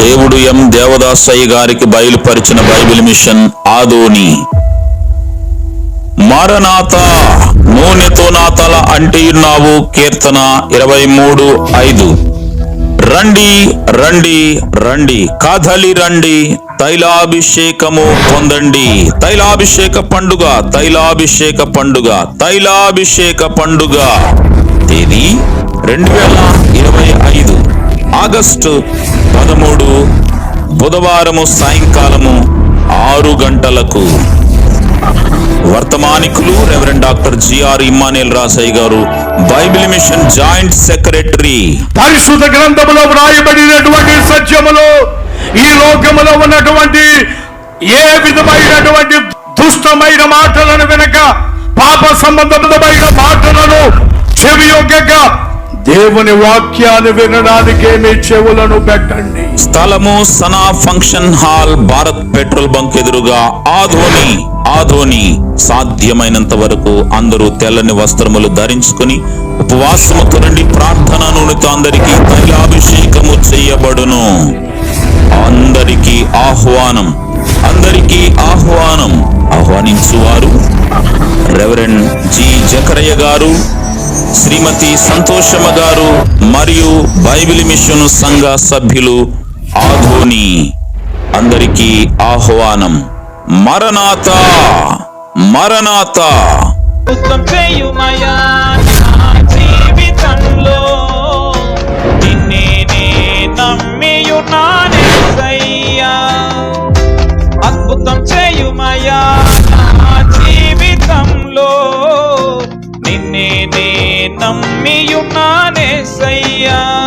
దేవుడు ఎం దేవదాసయ్య గారికి బయలుపరిచిన బైబిల్ మిషన్ ఆదోని. మారనాథ నూనెతో నా తల అంటియున్నావు కీర్తన ఇరవై మూడు ఐదు. రండి రండి రండి కదలి రండి తైలాభిషేకము పొందండి. తైలాభిషేక పండుగ తైలాభిషేక పండుగ తైలాభిషేక పండుగ. తేదీ రెండు వేల ఇరవై ఐదు. ఆగస్టు పదమూడు బుధవారము సాయంకాలము ఆరు గంటలకు. వర్తమానికులు reverend doctor G R Emmanuel Rasaiah గారు బైబిల్ మిషన్ జాయింట్ సెక్రటరీ. పరిశుద్ధ గ్రంథములో వ్రాయబడినటువంటి సత్యములు ఈ లోకములో ఉన్నటువంటి ఏ విధమైనటువంటి దుష్టమైన మాటలను వెనక పాప సంబంధమైన మాటలను చెవి యోగ్యంగా దేవుని వాక్యాన్ని వినడానికే మీ చెవులను పెట్టండి. స్థలము Sana function hall Bharat petrol bunk ఎదురుగా ఆధోని. ఆధోని సాధ్యమైనంత వరకు అందరూ తెల్లని వస్త్రములు ధరించుకుని ఉపవాసముతో రండి. ప్రార్థన నూనెతో అందరికీ తైలాభిషేకము చేయబడును. అందరికీ ఆహ్వానం. అందరికీ ఆహ్వానం. ఆహ్వానించువారు. రెవరెండ్ జి జకరయ్య గారు శ్రీమతి సంతోషమ్మ గారు మరియు బైబిల్ మిషన్ సంఘ సభ్యులు ఆధోని. అందరికీ ఆహ్వానం మరణాత మరణాత. అద్భుతం చేయుమయా జీవితంలో అద్భుతం చేయుమయా. నిన్నే నే